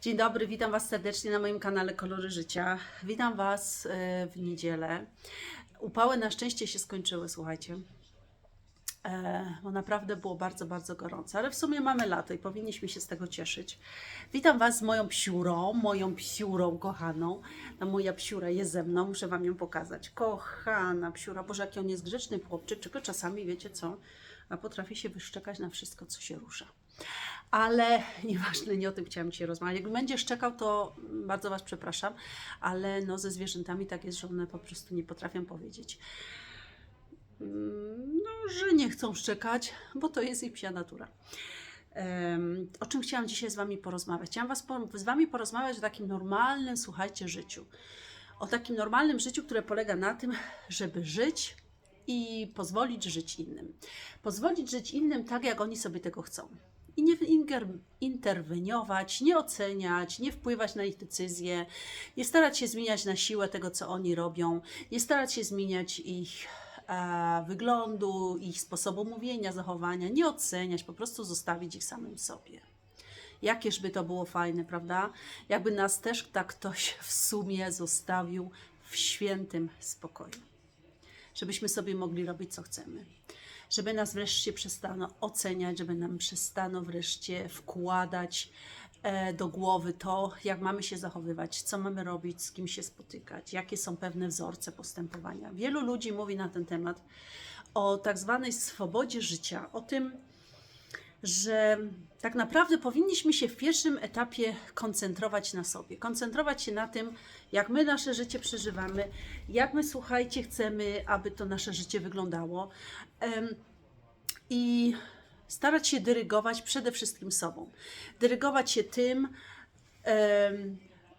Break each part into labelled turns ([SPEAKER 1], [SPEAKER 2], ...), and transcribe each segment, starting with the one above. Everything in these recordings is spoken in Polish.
[SPEAKER 1] Dzień dobry, witam Was serdecznie na moim kanale Kolory Życia. Witam Was e, w niedzielę. Upały na szczęście się skończyły, słuchajcie. E, Bo naprawdę było bardzo, bardzo gorąco, ale w sumie mamy lato i powinniśmy się z tego cieszyć. Witam Was z moją psiurą, moją psiurą kochaną. No, moja psiura jest ze mną, muszę Wam ją pokazać. Kochana psiura, Boże, jaki on jest grzeczny chłopczyk, tylko czasami, wiecie co, a potrafi się wyszczekać na wszystko, co się rusza. Ale nieważne, nie o tym chciałam dzisiaj rozmawiać. Jak będzie szczekał, to bardzo Was przepraszam, ale no, ze zwierzętami tak jest, że one po prostu nie potrafią powiedzieć, mm, no, że nie chcą szczekać, bo to jest ich psia natura. Em, O czym chciałam dzisiaj z Wami porozmawiać? Chciałam was, po- z Wami porozmawiać o takim normalnym, słuchajcie, życiu. O takim normalnym życiu, które polega na tym, żeby żyć i pozwolić żyć innym. Pozwolić żyć innym tak, jak oni sobie tego chcą. I nie interweniować, nie oceniać, nie wpływać na ich decyzje, nie starać się zmieniać na siłę tego, co oni robią, nie starać się zmieniać ich e, wyglądu, ich sposobu mówienia, zachowania, nie oceniać, po prostu zostawić ich samym sobie. Jakież by to było fajne, prawda? Jakby nas też tak ktoś w sumie zostawił w świętym spokoju żebyśmy sobie mogli robić, co chcemy. Żeby nas wreszcie przestano oceniać, żeby nam przestano wreszcie wkładać e, do głowy to, jak mamy się zachowywać, co mamy robić, z kim się spotykać, jakie są pewne wzorce postępowania. Wielu ludzi mówi na ten temat o tak zwanej swobodzie życia, o tym, że tak naprawdę powinniśmy się w pierwszym etapie koncentrować na sobie. Koncentrować się na tym, jak my nasze życie przeżywamy, jak my, słuchajcie, chcemy, aby to nasze życie wyglądało. I starać się dyrygować przede wszystkim sobą. Dyrygować się tym,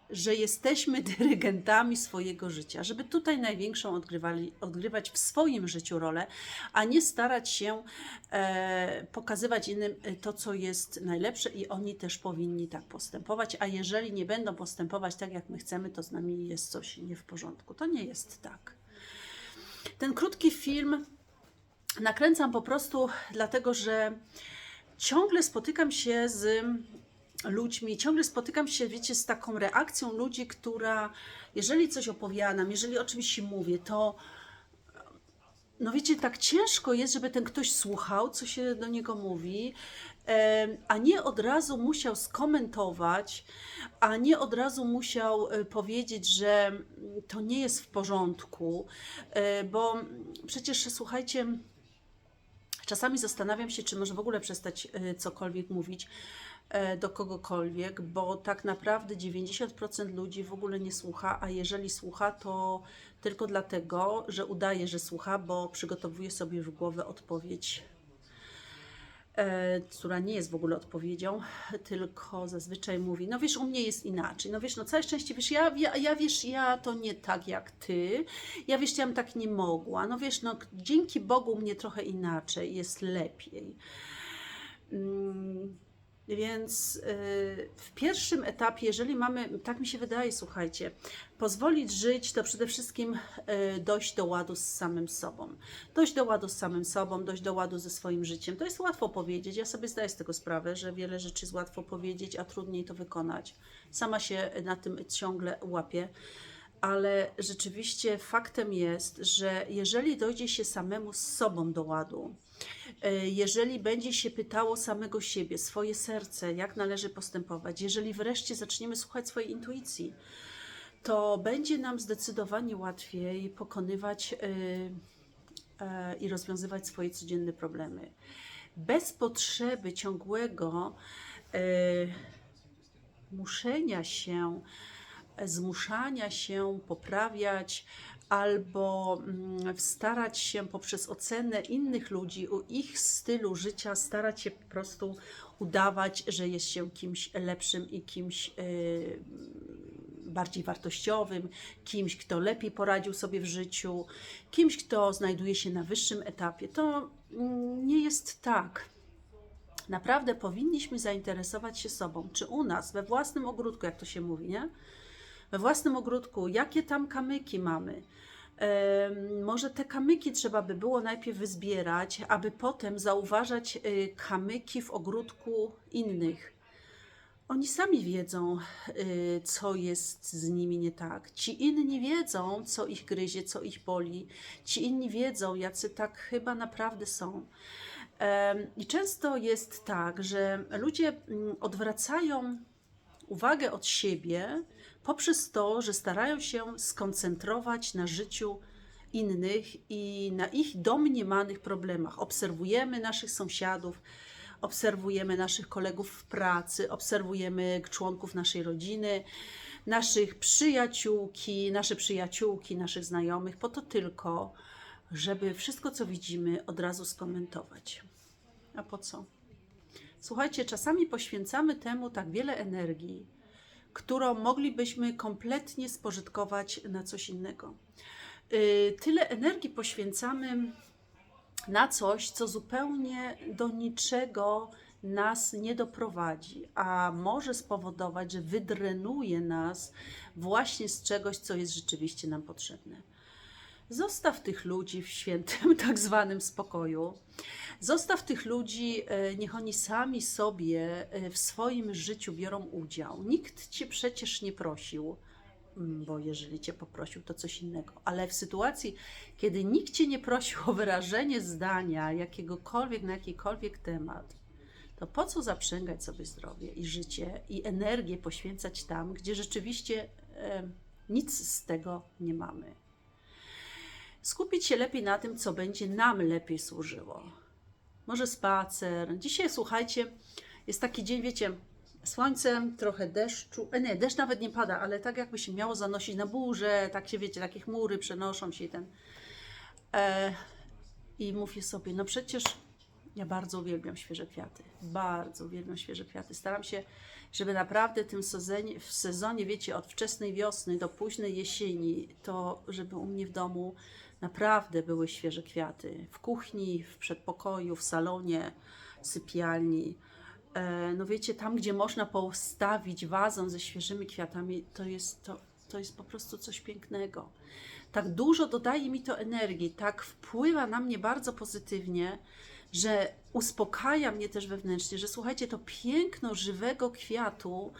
[SPEAKER 1] że jesteśmy dyrygentami swojego życia, żeby tutaj największą odgrywali, odgrywać w swoim życiu rolę, a nie starać się e, pokazywać innym e, to, co jest najlepsze i oni też powinni tak postępować, a jeżeli nie będą postępować tak, jak my chcemy, to z nami jest coś nie w porządku. To nie jest tak. Ten krótki film nakręcam po prostu dlatego, że ciągle spotykam się z ludźmi, ciągle spotykam się, wiecie, z taką reakcją ludzi, która, jeżeli coś opowiadam, jeżeli o czymś mówię, to no wiecie, tak ciężko jest, żeby ten ktoś słuchał, co się do niego mówi, a nie od razu musiał skomentować, a nie od razu musiał e, powiedzieć, że to nie jest w porządku, e, bo przecież słuchajcie, Czasami zastanawiam się, czy może w ogóle przestać e, cokolwiek mówić do kogokolwiek, bo tak naprawdę 90% ludzi w ogóle nie słucha, a jeżeli słucha, to tylko dlatego, że udaje, że słucha, bo przygotowuje sobie w głowę odpowiedź, e, która nie jest w ogóle odpowiedzią, tylko zazwyczaj mówi, no wiesz, u mnie jest inaczej, no wiesz, no całe szczęście, wiesz, ja, ja, ja wiesz, ja to nie tak jak ty, ja wiesz, ja bym tak nie mogła, no wiesz, no dzięki Bogu u mnie trochę inaczej, jest lepiej. Więc y, w pierwszym etapie, jeżeli mamy, tak mi się wydaje, słuchajcie, pozwolić żyć, to przede wszystkim y, dojść do ładu z samym sobą. Dojść do ładu z samym sobą, dojść do ładu ze swoim życiem. To jest łatwo powiedzieć. Ja sobie zdaję z tego sprawę, że wiele rzeczy jest łatwo powiedzieć, a trudniej to wykonać. Sama się na tym ciągle łapię. Ale rzeczywiście faktem jest, że jeżeli dojdzie się samemu z sobą do ładu, e, jeżeli będzie się pytało samego siebie, swoje serce, jak należy postępować, jeżeli wreszcie zaczniemy słuchać swojej intuicji, to będzie nam zdecydowanie łatwiej pokonywać e, e, i rozwiązywać swoje codzienne problemy. Bez potrzeby ciągłego muszenia się, zmuszania się poprawiać albo mm, starać się poprzez ocenę innych ludzi, u ich stylu życia, starać się po prostu udawać, że jest się kimś lepszym i kimś y, bardziej wartościowym, kimś, kto lepiej poradził sobie w życiu, kimś, kto znajduje się na wyższym etapie. To mm, nie jest tak. Naprawdę powinniśmy zainteresować się sobą, czy u nas, we własnym ogródku, jak to się mówi, nie? We własnym ogródku, jakie tam kamyki mamy. Może te kamyki trzeba by było najpierw wyzbierać, aby potem zauważać y, kamyki w ogródku innych. Oni sami wiedzą, y, co jest z nimi nie tak. Ci inni wiedzą, co ich gryzie, co ich boli. Ci inni wiedzą, jacy tak chyba naprawdę są. I często jest tak, że ludzie mm, odwracają uwagę od siebie poprzez to, że starają się skoncentrować na życiu innych i na ich domniemanych problemach. Obserwujemy naszych sąsiadów, obserwujemy naszych kolegów w pracy, obserwujemy członków naszej rodziny, naszych przyjaciółki, nasze przyjaciółki, naszych znajomych, po to tylko, żeby wszystko, co widzimy, od razu skomentować. A po co? Słuchajcie, czasami poświęcamy temu tak wiele energii, którą moglibyśmy kompletnie spożytkować na coś innego. Yy, Tyle energii poświęcamy na coś, co zupełnie do niczego nas nie doprowadzi, a może spowodować, że wydrenuje nas właśnie z czegoś, co jest rzeczywiście nam potrzebne. Zostaw tych ludzi w świętym, tak zwanym spokoju. Zostaw tych ludzi, e, niech oni sami sobie e, w swoim życiu biorą udział. Nikt cię przecież nie prosił, mm, bo jeżeli cię poprosił, to coś innego. Ale w sytuacji, kiedy nikt cię nie prosił o wyrażenie zdania jakiegokolwiek na jakikolwiek temat, to po co zaprzęgać sobie zdrowie i życie i energię poświęcać tam, gdzie rzeczywiście e, nic z tego nie mamy? Skupić się lepiej na tym, co będzie nam lepiej służyło. Może spacer. Dzisiaj, słuchajcie, jest taki dzień, wiecie, słońce, trochę deszczu. E, nie, deszcz nawet nie pada, ale tak jakby się miało zanosić na burzę, tak się, wiecie, takie chmury przenoszą się i ten. E, I mówię sobie, no przecież ja bardzo uwielbiam świeże kwiaty. Bardzo uwielbiam świeże kwiaty. Staram się, żeby naprawdę tym sezonie, w sezonie, wiecie, od wczesnej wiosny do późnej jesieni, to żeby u mnie w domu naprawdę były świeże kwiaty. W kuchni, w przedpokoju, w salonie, sypialni. E, No wiecie, tam gdzie można postawić wazon ze świeżymi kwiatami, to jest, to, to jest po prostu coś pięknego. Tak dużo dodaje mi to energii, tak wpływa na mnie bardzo pozytywnie, że uspokaja mnie też wewnętrznie, że słuchajcie, to piękno żywego kwiatu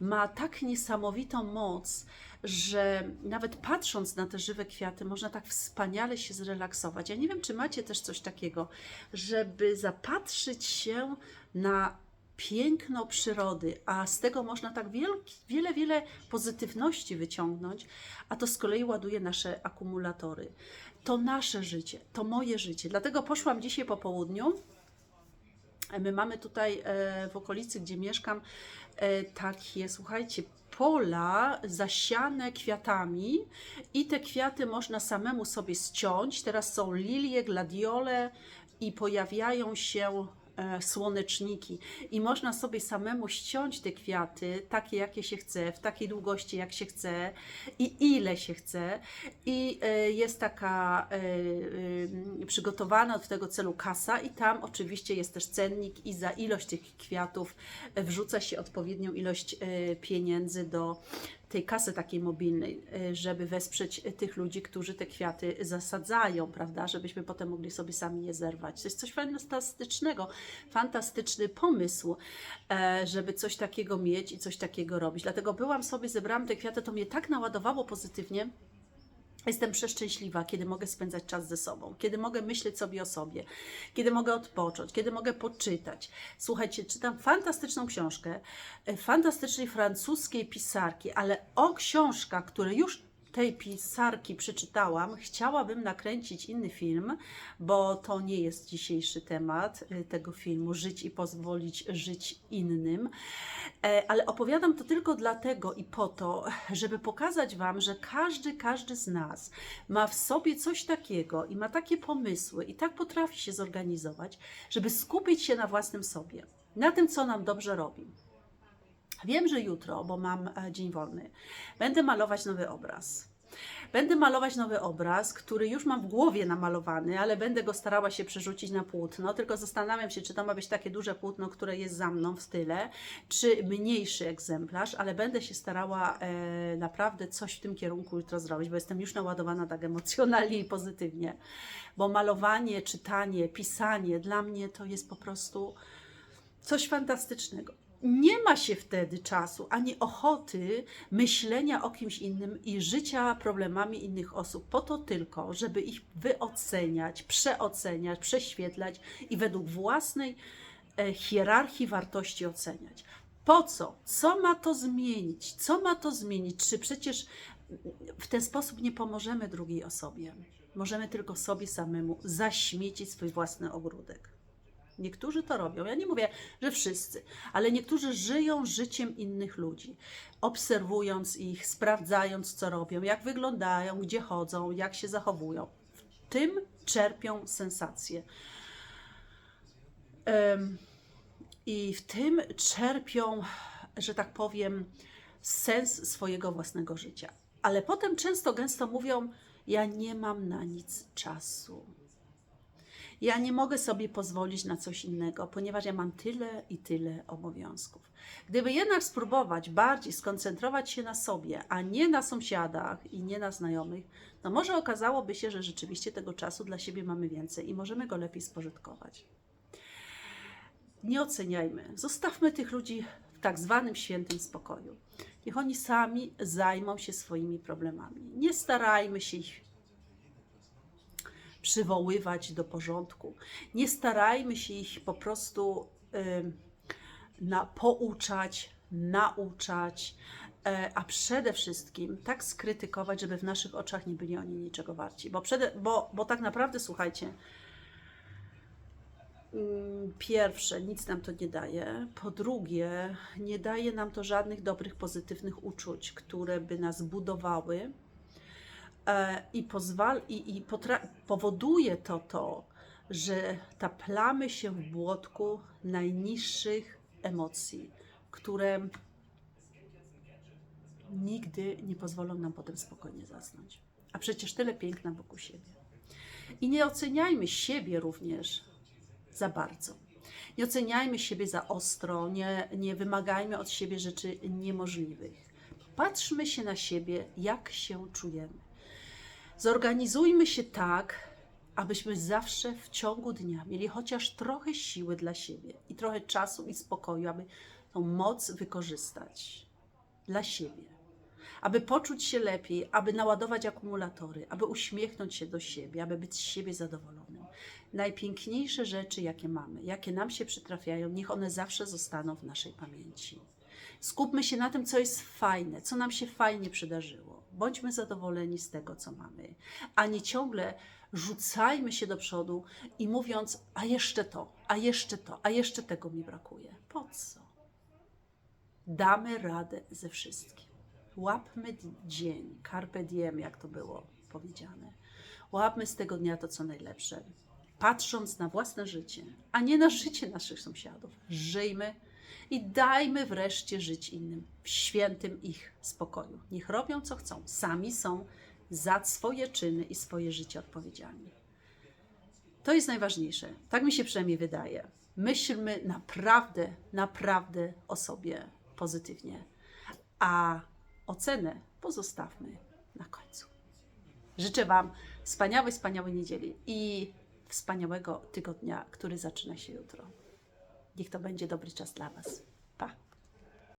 [SPEAKER 1] ma tak niesamowitą moc, że nawet patrząc na te żywe kwiaty, można tak wspaniale się zrelaksować. Ja nie wiem, czy macie też coś takiego, żeby zapatrzyć się na piękno przyrody, a z tego można tak wielki, wiele, wiele pozytywności wyciągnąć, a to z kolei ładuje nasze akumulatory. To nasze życie, to moje życie. Dlatego poszłam dzisiaj po południu. My mamy tutaj e, w okolicy, gdzie mieszkam, e, takie, słuchajcie, pola zasiane kwiatami i te kwiaty można samemu sobie ściąć. Teraz są lilie, gladiole i pojawiają się słoneczniki. I można sobie samemu ściąć te kwiaty, takie jakie się chce, w takiej długości jak się chce i ile się chce. I e, jest taka e, e, przygotowana do tego celu kasa i tam oczywiście jest też cennik i za ilość tych kwiatów e, wrzuca się odpowiednią ilość e, pieniędzy do tej kasy takiej mobilnej, e, żeby wesprzeć tych ludzi, którzy te kwiaty zasadzają, prawda, żebyśmy potem mogli sobie sami je zerwać. To jest coś fantastycznego, fantastyczny pomysł, e, żeby coś takiego mieć i coś takiego robić. Dlatego byłam sobie, zebrałam te kwiaty, to mnie tak naładowało pozytywnie, Jestem przeszczęśliwa, kiedy mogę spędzać czas ze sobą, kiedy mogę myśleć sobie o sobie, kiedy mogę odpocząć, kiedy mogę poczytać. Słuchajcie, czytam fantastyczną książkę e, fantastycznej francuskiej pisarki, ale o książkach, które już tej pisarki przeczytałam, chciałabym nakręcić inny film, bo to nie jest dzisiejszy temat y, tego filmu Żyć i pozwolić żyć innym. E, Ale opowiadam to tylko dlatego i po to, żeby pokazać Wam, że każdy, każdy z nas ma w sobie coś takiego i ma takie pomysły i tak potrafi się zorganizować, żeby skupić się na własnym sobie, na tym, co nam dobrze robi. Wiem, że jutro, bo mam e, dzień wolny, będę malować nowy obraz. Będę malować nowy obraz, który już mam w głowie namalowany, ale będę go starała się przerzucić na płótno. Tylko zastanawiam się, czy to ma być takie duże płótno, które jest za mną w style, czy mniejszy egzemplarz, ale będę się starała e, naprawdę coś w tym kierunku jutro zrobić, bo jestem już naładowana tak emocjonalnie i pozytywnie. Bo malowanie, czytanie, pisanie dla mnie to jest po prostu coś fantastycznego. Nie ma się wtedy czasu ani ochoty myślenia o kimś innym i życia problemami innych osób, po to tylko, żeby ich wyoceniać, przeoceniać, prześwietlać i według własnej e, hierarchii wartości oceniać. Po co? Co ma to zmienić? Co ma to zmienić? Czy przecież w ten sposób nie pomożemy drugiej osobie? Możemy tylko sobie samemu zaśmiecić swój własny ogródek. Niektórzy to robią. Ja nie mówię, że wszyscy, ale niektórzy żyją życiem innych ludzi, obserwując ich, sprawdzając, co robią, jak wyglądają, gdzie chodzą, jak się zachowują. W tym czerpią sensacje. I w tym czerpią, że tak powiem, sens swojego własnego życia. Ale potem często, gęsto mówią: Ja nie mam na nic czasu. Ja nie mogę sobie pozwolić na coś innego, ponieważ ja mam tyle i tyle obowiązków. Gdyby jednak spróbować bardziej skoncentrować się na sobie, a nie na sąsiadach i nie na znajomych, to może okazałoby się, że rzeczywiście tego czasu dla siebie mamy więcej i możemy go lepiej spożytkować. Nie oceniajmy. Zostawmy tych ludzi w tak zwanym świętym spokoju. Niech oni sami zajmą się swoimi problemami. Nie starajmy się ich przywoływać do porządku. Nie starajmy się ich po prostu ym, na, pouczać, nauczać, e, a przede wszystkim tak skrytykować, żeby w naszych oczach nie byli oni niczego warci. Bo, przede, bo, bo tak naprawdę, słuchajcie, mm, pierwsze, nic nam to nie daje. Po drugie, nie daje nam to żadnych dobrych, pozytywnych uczuć, które by nas budowały i, pozwal, i, i potra- powoduje to to, że taplamy się w błotku najniższych emocji, które nigdy nie pozwolą nam potem spokojnie zasnąć. A przecież tyle piękna wokół siebie. I nie oceniajmy siebie również za bardzo. Nie oceniajmy siebie za ostro, nie, nie wymagajmy od siebie rzeczy niemożliwych. Patrzmy się na siebie, jak się czujemy. Zorganizujmy się tak, abyśmy zawsze w ciągu dnia mieli chociaż trochę siły dla siebie i trochę czasu i spokoju, aby tą moc wykorzystać dla siebie, aby poczuć się lepiej, aby naładować akumulatory, aby uśmiechnąć się do siebie, aby być z siebie zadowolonym. Najpiękniejsze rzeczy, jakie mamy, jakie nam się przytrafiają, niech one zawsze zostaną w naszej pamięci. Skupmy się na tym, co jest fajne, co nam się fajnie przydarzyło. Bądźmy zadowoleni z tego, co mamy, a nie ciągle rzucajmy się do przodu i mówiąc, a jeszcze to, a jeszcze to, a jeszcze tego mi brakuje. Po co? Damy radę ze wszystkim. Łapmy dzień, carpe diem, jak to było powiedziane. Łapmy z tego dnia to, co najlepsze, patrząc na własne życie, a nie na życie naszych sąsiadów. Żyjmy i dajmy wreszcie żyć innym w świętym ich spokoju. Niech robią co chcą, sami są za swoje czyny i swoje życie odpowiedzialni. To jest najważniejsze. Tak mi się przynajmniej wydaje. Myślmy naprawdę, naprawdę o sobie pozytywnie, a ocenę pozostawmy na końcu. Życzę Wam wspaniałej, wspaniałej niedzieli i wspaniałego tygodnia, który zaczyna się jutro. Niech to będzie dobry czas dla Was.